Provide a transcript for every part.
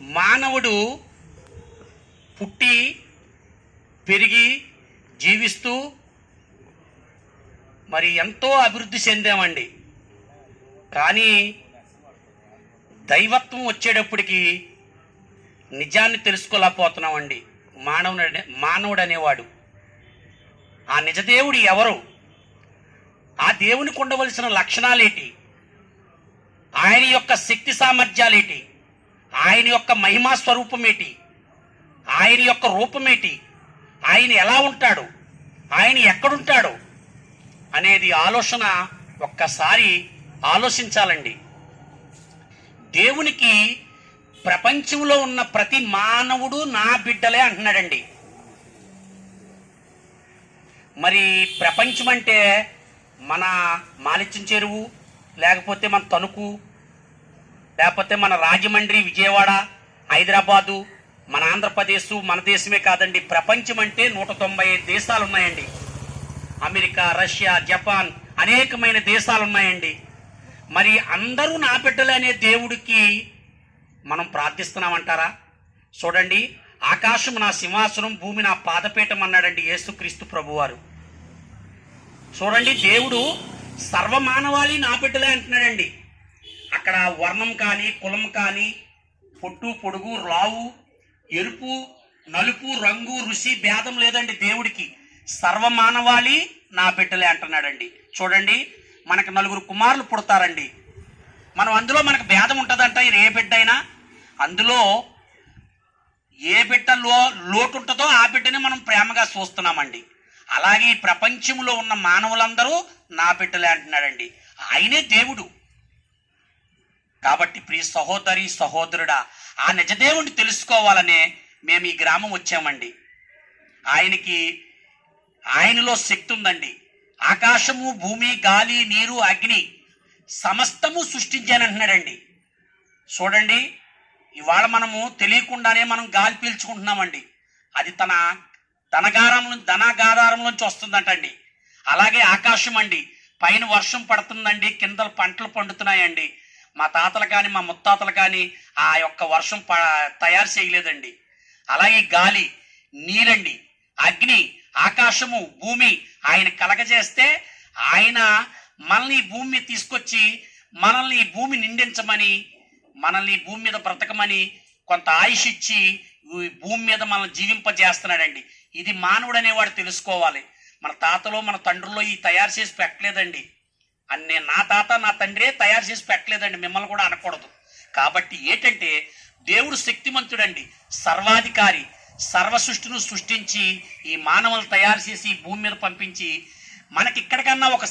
మానవుడు పుట్టి పెరిగి జీవిస్తూ మరి ఎంతో అభివృద్ధి చెందామండి. కానీ దైవత్వం వచ్చేటప్పటికి నిజాన్ని తెలుసుకోలేకపోతున్నామండి. మానవుడు మానవుడు అనేవాడు ఆ నిజదేవుడు ఎవరు? ఆ దేవునికి ఉండవలసిన లక్షణాలేటి? ఆయన యొక్క శక్తి సామర్థ్యాలేటి? ఆయన యొక్క మహిమా స్వరూపమేటి? ఆయన యొక్క రూపమేటి? ఆయన ఎలా ఉంటాడు? ఆయన ఎక్కడుంటాడు? అనేది ఆలోచన ఒక్కసారి ఆలోచించాలండి. దేవునికి ప్రపంచంలో ఉన్న ప్రతి మానవుడు నా బిడ్డలే అంటున్నాడండి. మరి ప్రపంచం అంటే మన మాలిత్యం చెరువు లేకపోతే మన తణుకు లేకపోతే మన రాజమండ్రి విజయవాడ హైదరాబాదు మన ఆంధ్రప్రదేశ్ మన దేశమే కాదండి ప్రపంచం అంటే నూట తొంభై ఐదు దేశాలు ఉన్నాయండి అమెరికా రష్యా జపాన్ అనేకమైన దేశాలు ఉన్నాయండి మరి అందరూ నా బిడ్డలనే అనే దేవుడికి మనం ప్రార్థిస్తున్నామంటారా? చూడండి ఆకాశం నా సింహాసనం భూమి నా పాదపీఠం అన్నాడండి యేసుక్రీస్తు ప్రభువారు. చూడండి దేవుడు సర్వమానవాళి నా బిడ్డలే అంటున్నాడండి. అక్కడ వర్ణం కానీ కులం కానీ పొట్టు పొడుగు రావు ఎరుపు నలుపు రంగు రుచి భేదం లేదండి దేవుడికి. సర్వమానవాళి నా బిడ్డలే అంటున్నాడండి. చూడండి మనకు నలుగురు కుమారులు పుడతారండి. మనం అందులో మనకు భేదం ఉంటుందంట ఏ బిడ్డ అయినా. అందులో ఏ బిడ్డలో లోటు ఉంటుందో ఆ బిడ్డని మనం ప్రేమగా చూస్తున్నామండి. అలాగే ఈ ప్రపంచంలో ఉన్న మానవులందరూ నా బిడ్డలే అంటున్నాడండి. ఆయనే దేవుడు. కాబట్టి ప్రియ సహోదరి సహోదరుడా ఆ నిజదేవుణ్ణి తెలుసుకోవాలనే మేము ఈ గ్రామం వచ్చామండి. ఆయనకి ఆయనలో శక్తి ఉందండి ఆకాశము భూమి గాలి నీరు అగ్ని సమస్తము సృష్టించానంటున్నాడండి. చూడండి ఇవాళ మనము తెలియకుండానే మనం గాలి పీల్చుకుంటున్నామండి. అది తన ధనగారం ధనాగాధారం నుంచి వస్తుందంటండి. అలాగే ఆకాశం అండి పైన వర్షం పడుతుందండి కింద పంటలు పండుతున్నాయండి. మా తాతలు కానీ మా ముత్తాతలు కానీ ఆ యొక్క వర్షం ప తయారు చేయలేదండి. అలాగే గాలి నీరండి అగ్ని ఆకాశము భూమి ఆయన కలగజేస్తే ఆయన మనల్ని భూమి తీసుకొచ్చి మనల్ని భూమి నిండించమని మనల్ని భూమి మీద బ్రతకమని కొంత ఆయుష్ ఇచ్చి భూమి మీద మనల్ని జీవింపజేస్తున్నాడండి. ఇది మానవుడు అనేవాడు తెలుసుకోవాలి. మన తాతలో మన తండ్రుల్లో ఈ తయారు చేసి పెట్టలేదండి. అని నేను నా తాత నా తండ్రే తయారు చేసి పెట్టలేదండి మిమ్మల్ని కూడా అనకూడదు. కాబట్టి ఏంటంటే దేవుడు శక్తిమంతుడండి సర్వాధికారి సర్వ సృష్టిను సృష్టించి ఈ మానవులు తయారు చేసి భూమి మీద పంపించి మనకి ఇక్కడికన్నా ఒక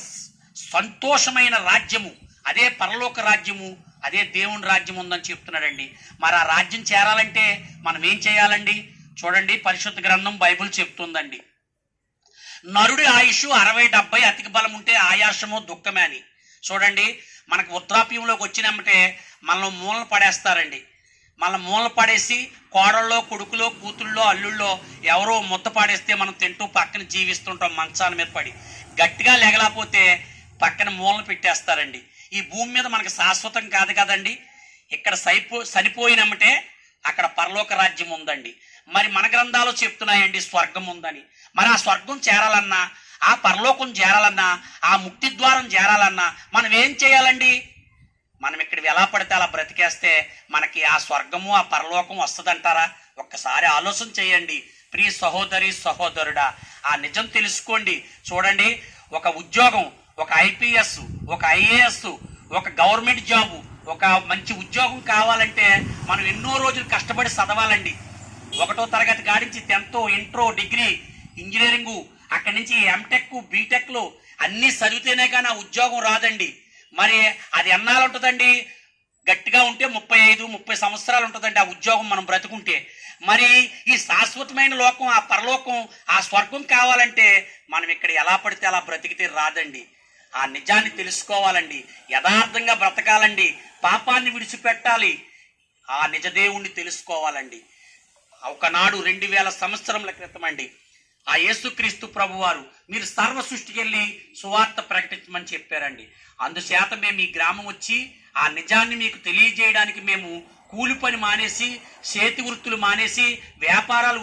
సంతోషమైన రాజ్యము అదే పరలోక రాజ్యము అదే దేవుని రాజ్యం ఉందని చెప్తున్నాడండి. మరి ఆ రాజ్యం చేరాలంటే మనం ఏం చేయాలండి? చూడండి పరిశుద్ధ గ్రంథం బైబిల్ చెప్తుందండి. నరుడి ఆయుష్ అరవై డెబ్బై అతికి బలం ఉంటే ఆయాసము దుఃఖమే అని. చూడండి మనకు వృద్ధాప్యంలోకి వచ్చినామంటే మనల్ని మూలన పడేస్తారండి. మన మూల పడేసి కోడల్లో కొడుకులో కూతుళ్ళో అల్లుళ్ళో ఎవరో ముద్ద పాడేస్తే మనం తింటూ పక్కన జీవిస్తుంటాం మంచాల మీద పడి. గట్టిగా లేగలేకపోతే పక్కన మూలన పెట్టేస్తారండి. ఈ భూమి మీద మనకు శాశ్వతం కాదు కదండి. ఇక్కడ సైపో చనిపోయినమ్మటే అక్కడ పరలోక రాజ్యం ఉందండి. మరి మన గ్రంథాలు చెప్తున్నాయండి స్వర్గం ఉందని. మరి ఆ స్వర్గం చేరాలన్నా ఆ పరలోకం చేరాలన్నా ఆ ముక్తి ద్వారం చేరాలన్నా మనం ఏం చేయాలండి? మనం ఇక్కడ ఎలా పడితే అలా బ్రతికేస్తే మనకి ఆ స్వర్గము ఆ పరలోకం వస్తుందంటారా? ఒక్కసారి ఆలోచన చేయండి. ప్రియ సహోదరి సహోదరుడా ఆ నిజం తెలుసుకోండి. చూడండి ఒక ఉద్యోగం ఒక ఐపీఎస్ ఒక ఐఏఎస్ ఒక గవర్నమెంట్ జాబు ఒక మంచి ఉద్యోగం కావాలంటే మనం ఎన్నో రోజులు కష్టపడి చదవాలండి. ఒకటో తరగతి కాడించి టెన్త్ ఇంట్రో డిగ్రీ ఇంజనీరింగ్ అక్కడి నుంచి ఎంటెక్ బీటెక్లు అన్నీ చదివితేనే కానీ ఆ ఉద్యోగం రాదండి. మరి అది ఎన్నాళ్ళు ఉంటుందండి గట్టిగా ఉంటే ముప్పై ఐదు ముప్పై సంవత్సరాలు ఉంటుందండి ఆ ఉద్యోగం మనం బ్రతుకుంటే. మరి ఈ శాశ్వతమైన లోకం ఆ పరలోకం ఆ స్వర్గం కావాలంటే మనం ఇక్కడ ఎలా పడితే అలా బ్రతికితే రాదండి. ఆ నిజాన్ని తెలుసుకోవాలండి. యథార్థంగా బ్రతకాలండి. పాపాన్ని విడిచిపెట్టాలి. ఆ నిజదేవుణ్ణి తెలుసుకోవాలండి. ఒకనాడు రెండు వేల సంవత్సరముల క్రితం అండి. ఆ యేసుక్రీస్తు ప్రభువారు మీరు సర్వ సృష్టికి వెళ్ళి సువార్త ప్రకటించమని చెప్పారండి. అందుచేత మేము ఈ గ్రామం వచ్చి ఆ నిజాన్ని మీకు తెలియజేయడానికి మేము కూలి పని మానేసి చేతి వృత్తులు మానేసి వ్యాపారాలు